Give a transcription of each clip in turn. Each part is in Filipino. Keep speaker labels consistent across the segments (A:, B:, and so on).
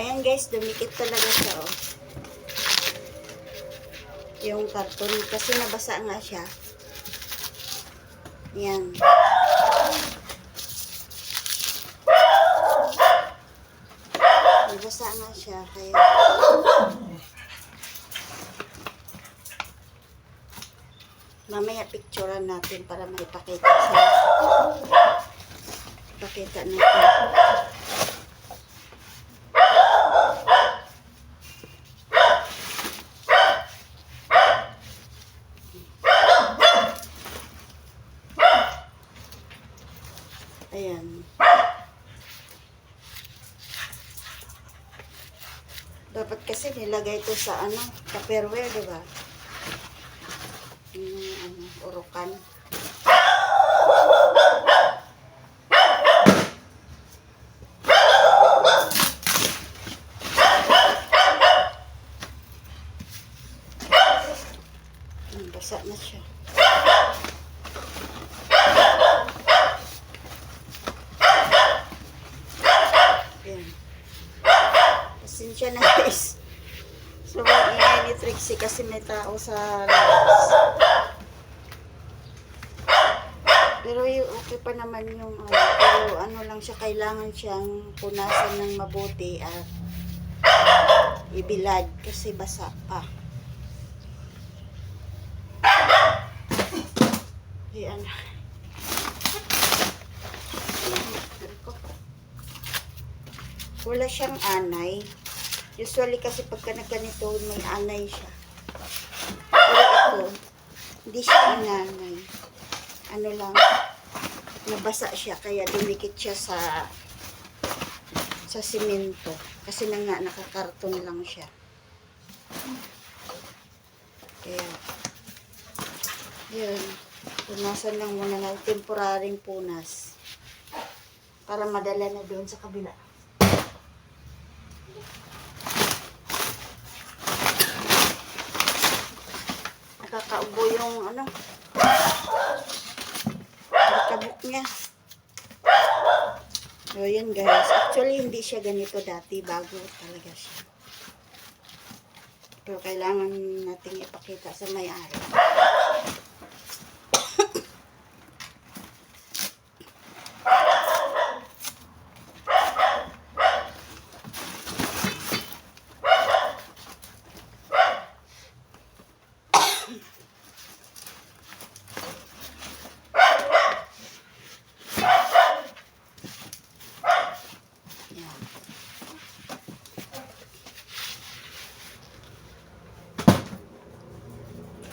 A: Ayan guys, dumikit talaga siya oh. Yung karton kasi nabasa nga siya. Yan. Nabasa nga siya kaya Mamaya picturean natin para maipakita sa Pakita natin. Ayan. Dapat kasi nilagay ito sa ano, tupperware, di ba? Yung ano, urukan. Basa na siya. Pasensya na guys. Sobrang ingay ni Trixie kasi may tao sa labas. Pero okay pa naman yung ano, pero ano lang siya, kailangan siyang punasan ng mabuti at ibilad kasi basa pa. Yan. Wala siyang anay. Usually kasi pagka nagganito, may anay siya. Pero ito, hindi siya inanay. Ano lang, nabasa siya, kaya dumikit siya sa sa simento. Kasi na nga, nakakarton lang siya. Kaya, yun. Punasan lang muna na temporaring punas. Para madala na doon sa kabila. Nakakaubo yung ano. Kabuk niya. So, yun guys. Actually, hindi siya ganito dati. Bago talaga siya. Pero kailangan nating ipakita sa may-ari.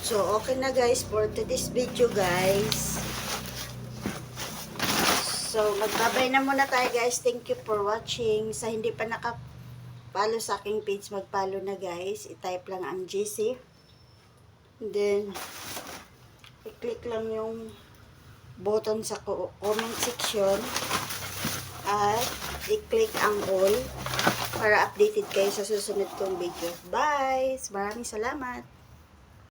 A: So, okay na guys for today's video guys. So, magbabay na muna tayo guys. Thank you for watching. Sa hindi pa nakapalo sa aking page, magpalo na guys. I-type lang ang GC. Then, i-click lang yung button sa co- comment section. At i-click ang all para updated kayo sa susunod kong video. Bye! Maraming salamat!